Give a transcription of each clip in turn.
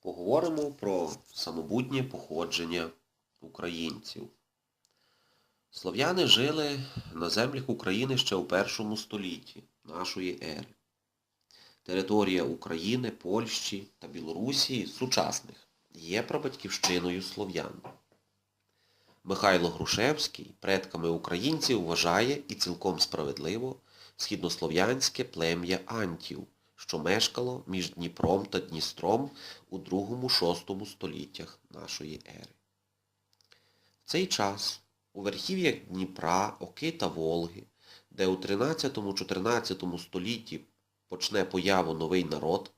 Поговоримо про самобутнє походження українців. Слов'яни жили на землях України ще у першому столітті нашої ери. Територія України, Польщі та Білорусі сучасних є прабатьківщиною слов'ян. Михайло Грушевський предками українців вважає і цілком справедливо східнослов'янське плем'я антів, що мешкало між Дніпром та Дністром у 2-6 століттях нашої ери. В цей час у верхів'ях Дніпра, Оки та Волги, де у 13-14 столітті почне появу новий народ,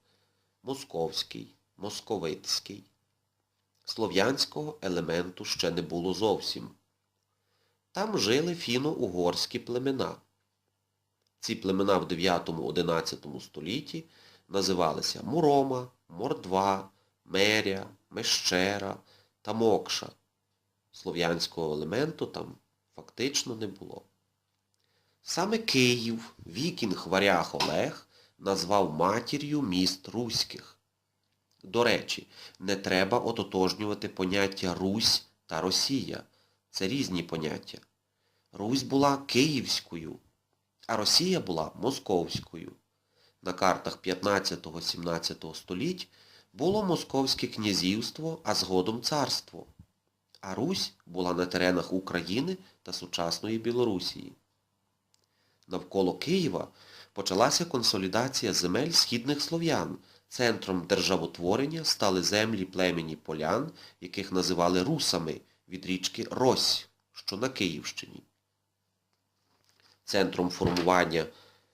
московський, московицький, слов'янського елементу ще не було зовсім. Там жили фіно-угорські племена. Ці племена в 9-11 столітті називалися Мурома, Мордва, Меря, Мещера та Мокша. Слов'янського елементу там фактично не було. Саме Київ вікінг варяг Олег назвав матір'ю міст руських. До речі, не треба ототожнювати поняття Русь та Росія. Це різні поняття. Русь була київською, а Росія була московською. На картах 15-17 століть було Московське князівство, а згодом царство. А Русь була на теренах України та сучасної Білорусії. Навколо Києва почалася консолідація земель східних слов'ян. Центром державотворення стали землі племені полян, яких називали русами від річки Рось, що на Київщині. Центром формування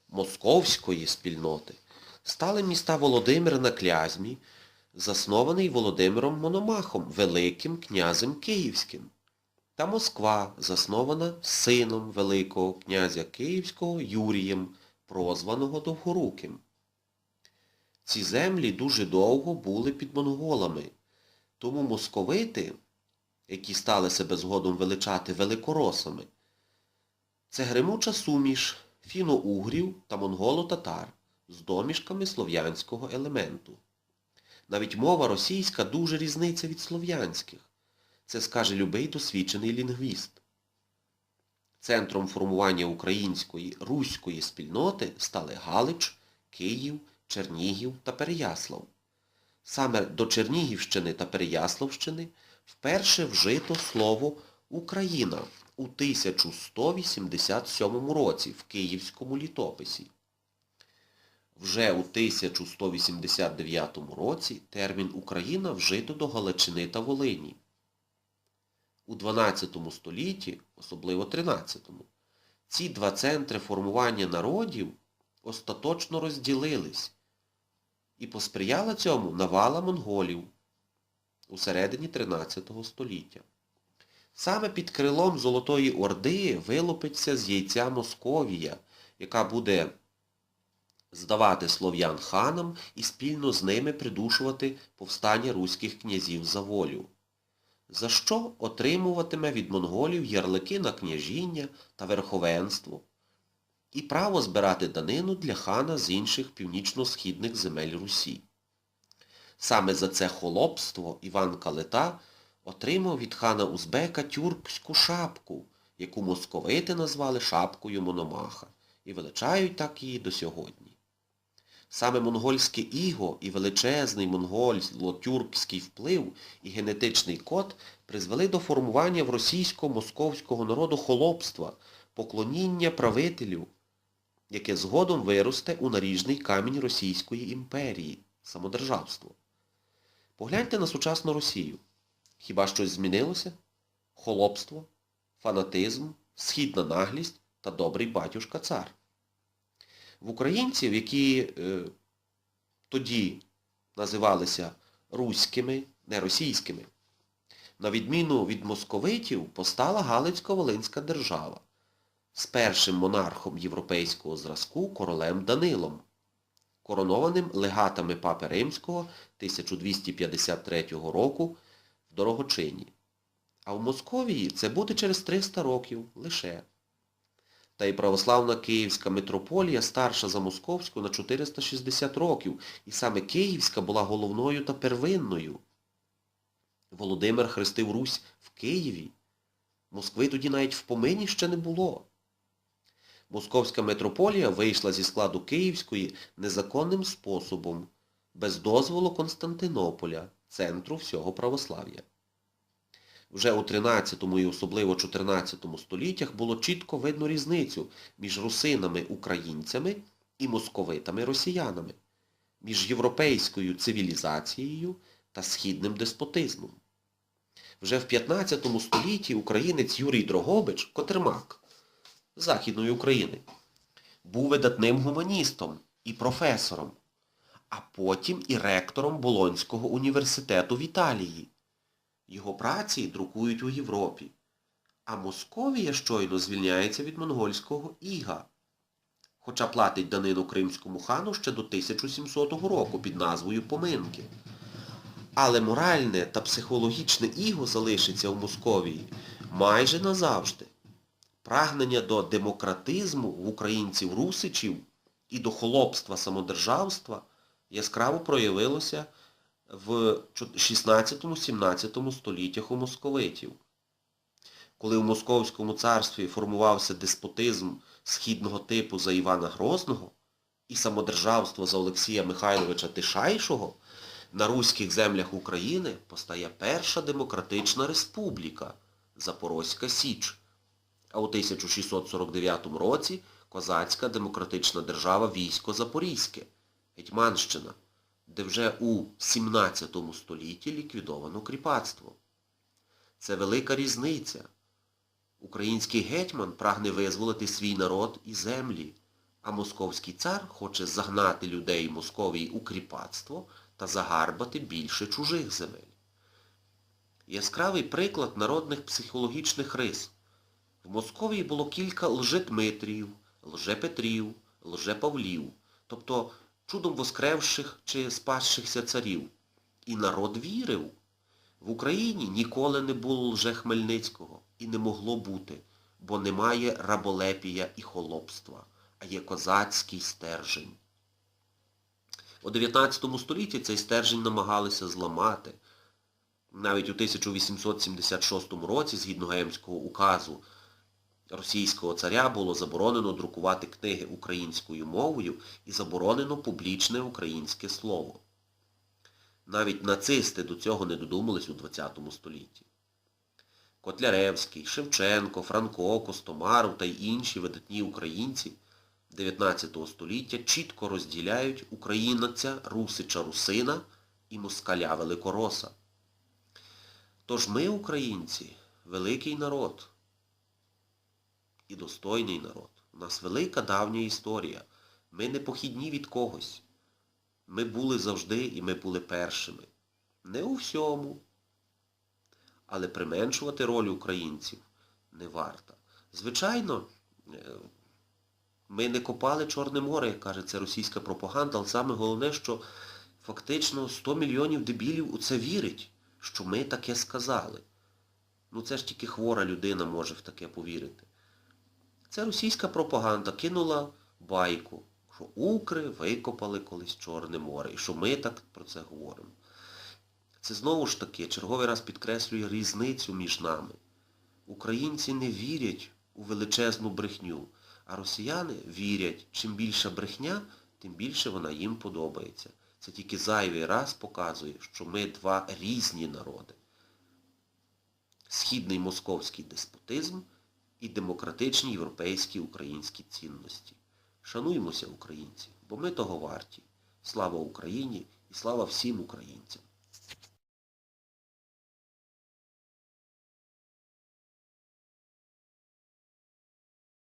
московської спільноти стали міста Володимир на Клязьмі, заснований Володимиром Мономахом, Великим князем Київським, та Москва, заснована сином Великого князя Київського Юрієм, прозваного Довгоруким. Ці землі дуже довго були під монголами, тому московити, які стали себе згодом величати великоросами, це гримуча суміш фіно-угрів та монголо-татар з домішками слов'янського елементу. Навіть мова російська дуже різниця від слов'янських. Це скаже любий досвідчений лінгвіст. Центром формування української руської спільноти стали Галич, Київ, Чернігів та Переяслав. Саме до Чернігівщини та Переяславщини вперше вжито слово Україна у 1187 році в Київському літописі. Вже у 1189 році термін Україна вжито до Галичини та Волині. У 12 столітті, особливо 13, ці два центри формування народів остаточно розділились і посприяла цьому навала монголів у середині 13 століття. Саме під крилом Золотої Орди вилупиться з яйця Московія, яка буде здавати слов'ян ханам і спільно з ними придушувати повстання руських князів за волю, за що отримуватиме від монголів ярлики на княжіння та верховенство і право збирати данину для хана з інших північно-східних земель Русі. Саме за це холопство Іван Калита отримав від хана Узбека тюркську шапку, яку московити назвали шапкою Мономаха, і величають так її до сьогодні. Саме монгольське іго і величезний монголо-тюркський вплив і генетичний код призвели до формування в російсько-московського народу холопства, поклоніння правителю, яке згодом виросте у наріжний камінь Російської імперії – самодержавство. Погляньте на сучасну Росію. Хіба щось змінилося? Холопство, фанатизм, східна наглість та добрий батюшка цар. В українців, які е, тоді називалися руськими, не російськими, на відміну від московитів, постала Галицько-Волинська держава з першим монархом європейського зразку королем Данилом, коронованим легатами Папи Римського 1253 року Дорогочині. А в Московії це буде через 300 років лише. Та й православна Київська митрополія старша за Московську на 460 років, і саме Київська була головною та первинною. Володимир хрестив Русь в Києві. Москви тоді навіть в помині ще не було. Московська митрополія вийшла зі складу Київської незаконним способом, без дозволу Константинополя, центру всього православ'я. Вже у 13 і особливо 14 століттях було чітко видно різницю між русинами-українцями і московитами-росіянами, між європейською цивілізацією та східним деспотизмом. Вже в 15 столітті українець Юрій Дрогобич, Котермак, Західної України, був видатним гуманістом і професором, а потім і ректором Болонського університету в Італії. Його праці друкують у Європі. А Московія щойно звільняється від монгольського іга, хоча платить данину кримському хану ще до 1700 року під назвою Поминки. Але моральне та психологічне іго залишиться у Московії майже назавжди. Прагнення до демократизму в українців-русичів і до холопства самодержавства яскраво проявилося в 16-17 століттях у московитів. Коли в Московському царстві формувався деспотизм східного типу за Івана Грозного і самодержавство за Олексія Михайловича Тишайшого, на руських землях України постає перша демократична республіка Запорозька Січ, а у 1649 році Козацька демократична держава Військо Запорізьке, Гетьманщина, де вже у 17 столітті ліквідовано кріпацтво. Це велика різниця. Український гетьман прагне визволити свій народ і землі, а московський цар хоче загнати людей Московії у кріпацтво та загарбати більше чужих земель. Яскравий приклад народних психологічних рис. В Московії було кілька лжедмитріїв, лжепетрів, лжепавлів, тобто чудом воскревших чи спасшихся царів. І народ вірив. В Україні ніколи не було лже Хмельницького і не могло бути, бо немає раболепія і холопства, а є козацький стержень. У 19 столітті цей стержень намагалися зламати. Навіть у 1876 році, згідно Гемського указу, російського царя було заборонено друкувати книги українською мовою і заборонено публічне українське слово. Навіть нацисти до цього не додумались у ХХ столітті. Котляревський, Шевченко, Франко, Костомаров та й інші видатні українці 19 століття чітко розділяють українця Русича Русина і москаля Великороса. Тож ми, українці, великий народ і достойний народ. У нас велика давня історія. Ми не похідні від когось. Ми були завжди і ми були першими. Не у всьому. Але применшувати роль українців не варто. Звичайно, ми не копали Чорне море, як каже це російська пропаганда, але саме головне, що фактично 100 мільйонів дебілів у це вірить, що ми таке сказали. Ну це ж тільки хвора людина може в таке повірити. Це російська пропаганда кинула байку, що Укри викопали колись Чорне море і що ми так про це говоримо. Це знову ж таки черговий раз підкреслює різницю між нами. Українці не вірять у величезну брехню, а росіяни вірять, чим більша брехня, тим більше вона їм подобається. Це тільки зайвий раз показує, що ми два різні народи. Східний московський деспотизм і демократичні європейські українські цінності. Шануймося, українці, бо ми того варті. Слава Україні і слава всім українцям!